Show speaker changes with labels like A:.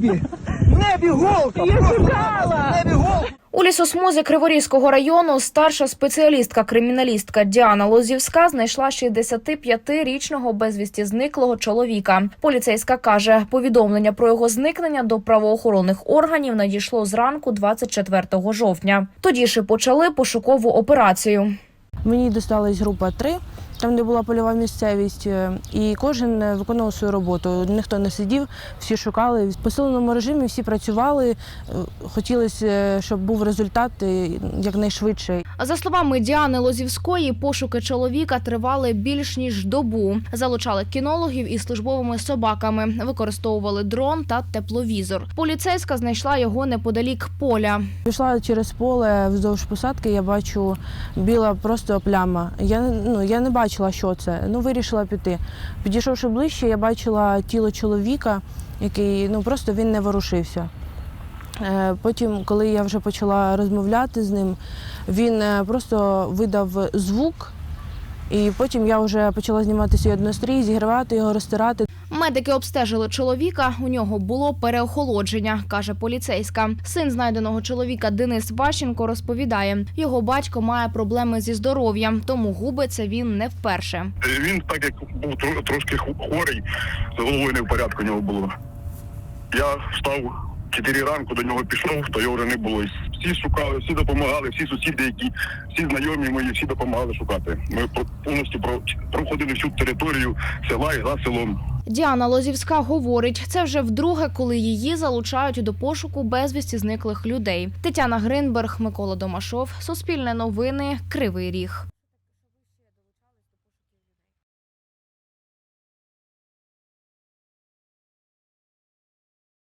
A: небі! В небі голка!
B: Я шукала!
A: В небі голка!
C: У лісосмузі Криворізького району старша спеціалістка-криміналістка Діана Лозівська знайшла 65-річного безвісті зниклого чоловіка. Поліцейська каже, повідомлення про його зникнення до правоохоронних органів надійшло зранку 24 жовтня. Тоді ж і почали пошукову операцію.
D: Мені досталась група 3, там де була польова місцевість, е, і кожен е, виконував свою роботу. Ніхто не сидів, всі шукали. В посиленому режимі всі працювали. Е, Хотілося, щоб був результат якнайшвидше.
C: За словами Діани Лозівської, пошуки чоловіка тривали більш ніж добу. Залучали кінологів із службовими собаками, використовували дрон та тепловізор. Поліцейська знайшла його неподалік поля.
D: Пішла через поле вздовж посадки, я бачу біла просто пляма. Я, ну, я не бачила, що це. Ну, вирішила піти. Підійшовши ближче, я бачила тіло чоловіка, який ну, просто він не ворушився. Е, Потім, коли я вже почала розмовляти з ним, він е, просто видав звук, і потім я вже почала знімати свій однострій, зігрівати його, розтирати.
C: Медики обстежили чоловіка. У нього було переохолодження, каже поліцейська. Син знайденого чоловіка Денис Ващенко розповідає, його батько має проблеми зі здоров'ям, тому губиться він не вперше.
E: Він так як був трошки хворий, з головою не в порядку у нього було. Я встав 4 ранку, до нього пішов, то його вже не було. Всі шукали, всі допомагали, всі сусіди, які всі знайомі мої, всі допомагали шукати. Ми по- повністю про- проходили всю територію села і за селом.
C: Діана Лозівська говорить, це вже вдруге, коли її залучають до пошуку безвісті зниклих людей. Тетяна Гринберг, Микола Домашов, Суспільне новини, Кривий Ріг.